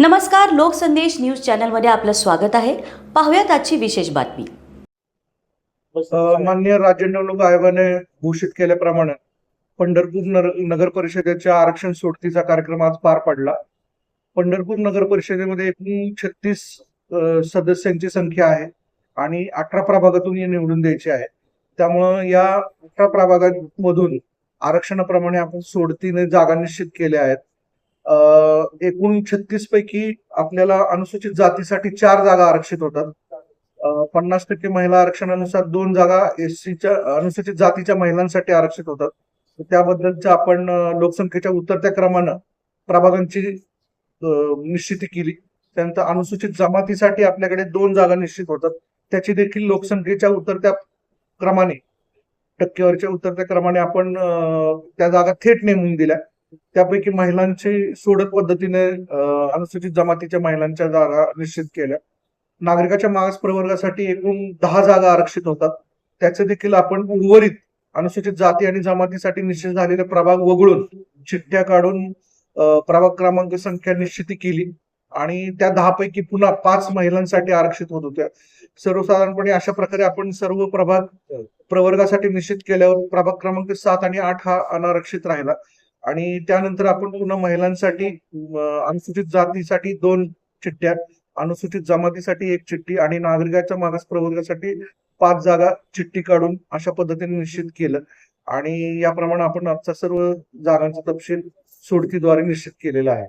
नमस्कार लोकसंदेश न्यूज चॅनलमध्ये आपलं स्वागत आहे. पाहूयात आजची विशेष बातमी. मान्य राज्य निवडणूक आयोगाने घोषित केल्याप्रमाणे पंढरपूर नगर परिषदेच्या आरक्षण सोडतीचा कार्यक्रम आज पार पडला. पंढरपूर नगर परिषदेमध्ये एकूण छत्तीस सदस्यांची संख्या आहे आणि अठरा प्रभागातून हे निवडून द्यायचे आहे. त्यामुळं या अठरा प्रभागांमधून आरक्षणाप्रमाणे आपण सोडतीने जागा निश्चित केल्या आहेत. एकूण छत्तीस पैकी आपल्याला अनुसूचित जातीसाठी चार जागा आरक्षित होतात. पन्नास टक्के महिला आरक्षणानुसार दोन जागा एससीच्या अनुसूचित जातीच्या महिलांसाठी आरक्षित होतात. त्याबद्दलच्या आपण लोकसंख्येच्या उतरत्या क्रमानं प्रभागांची निश्चिती केली. त्यानंतर अनुसूचित जमातीसाठी आपल्याकडे दोन जागा निश्चित होतात. त्याची देखील लोकसंख्येच्या उतरत्या क्रमाने टक्केवारीच्या उतरत्या क्रमाने आपण त्या जागा थेट नेमून दिल्या. त्यापैकी महिलांची सोडत पद्धतीने अनुसूचित जमातीच्या महिलांच्या जागा निश्चित केल्या. नागरिकाच्या मागास प्रवर्गासाठी एकूण दहा जागा आरक्षित होतात. त्याचे देखील आपण उर्वरित अनुसूचित जाती आणि जमातीसाठी निश्चित झालेले प्रभाग वगळून चिठ्ठ्या काढून अ, प्रभाग क्रमांक संख्या निश्चिती केली आणि त्या दहा पैकी पुन्हा पाच महिलांसाठी आरक्षित होत होत्या. सर्वसाधारणपणे अशा प्रकारे आपण सर्व प्रभाग अ, प्रवर्गासाठी निश्चित केल्यावर प्रभाग क्रमांक सात आणि आठ हा अनारक्षित राहिला. आणि त्यानंतर आपण पुन्हा महिलांसाठी अनुसूचित जातीसाठी दोन चिठ्ठ्या अनुसूचित जमातीसाठी एक चिठ्ठी आणि नागरिकाच्या मागास प्रवर्गासाठी पाच जागा चिठ्ठी काढून अशा पद्धतीने निश्चित केलं. आणि याप्रमाणे आपण आजचा सर्व जागांचा तपशील सोडतीद्वारे निश्चित केलेला आहे.